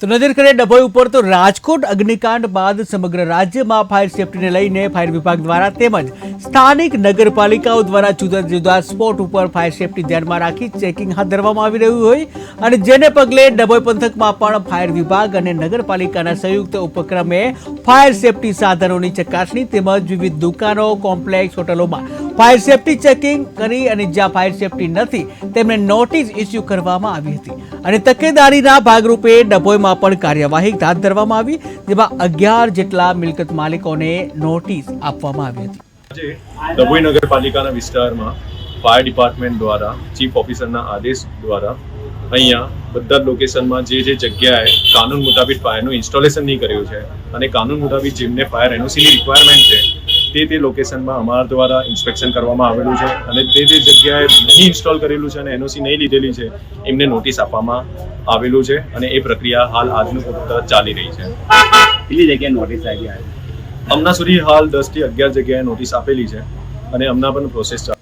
તો નજર કરીએ ડભોઈ ઉપર તો રાજકોટ અગ્નિકાંડ બાદ સમગ્ર રાજ્યમાં ફાયર સેફટીને લઈને ફાયર વિભાગ દ્વારા તેમજ સ્થાનિક નગરપાલિકાઓ દ્વારા જુદા જુદા સ્પોટ ઉપર ફાયર સેફટી ધ્યાનમાં રાખી ચેકિંગ હાથ ધરવામાં આવી રહ્યું હોય અને જેને પગલે ડભોઈ પંથકમાં પણ ફાયર વિભાગ અને નગરપાલિકાના સંયુક્ત ઉપક્રમે ફાયર સેફટી સાધનોની ચકાસણી તેમજ વિવિધ દુકાનો કોમ્પ્લેક્સ હોટલોમાં ફાયર સેફટી ચેકિંગ કરી અને જ્યાં ફાયર સેફટી નથી, તેમને નોટિસ ઇસ્યુ કરવામાં આવી હતી. અને તકેદારીના ભાગરૂપે ડભોઈમાં પણ કાર્યવાહી હાથ ધરવામાં આવી, જેમાં અગિયાર જેટલા મિલકત માલિકોને નોટિસ આપવામાં આવી હતી. ડભોઈ નગરપાલિકાના વિસ્તારમાં ફાયર ડિપાર્ટમેન્ટ દ્વારા ચીફ ઓફિસરના આદેશ દ્વારા અહીંયા બધા લોકેશનમાં જે જે જગ્યાએ કાનૂન મુતાબિક ફાયરનું ઇન્સ્ટોલેશન નહીં કર્યું છે, અને કાનૂન મુતાબિક જેમને ફાયર એનઓસીની રિક્વાયરમેન્ટ છે તે તે લોકેશનમાં અમારા દ્વારા ઇન્સ્પેક્શન કરવામાં આવેલું છે અને તે તે જગ્યાએ નહીં ઇન્સ્ટોલ કરેલું છે અને એનઓસી નહીં લીધેલી છે એમને નોટિસ આપવામાં આવેલું છે અને એ પ્રક્રિયા હાલ આજનું પૂરતા ચાલી રહી છે. કેટલી જગ્યાએ નોટિસ આવી? આવી હમણાં સુધી હાલ દસથી અગિયાર જગ્યાએ નોટિસ આપેલી છે અને હમણાં પણ પ્રોસેસ ચાલુ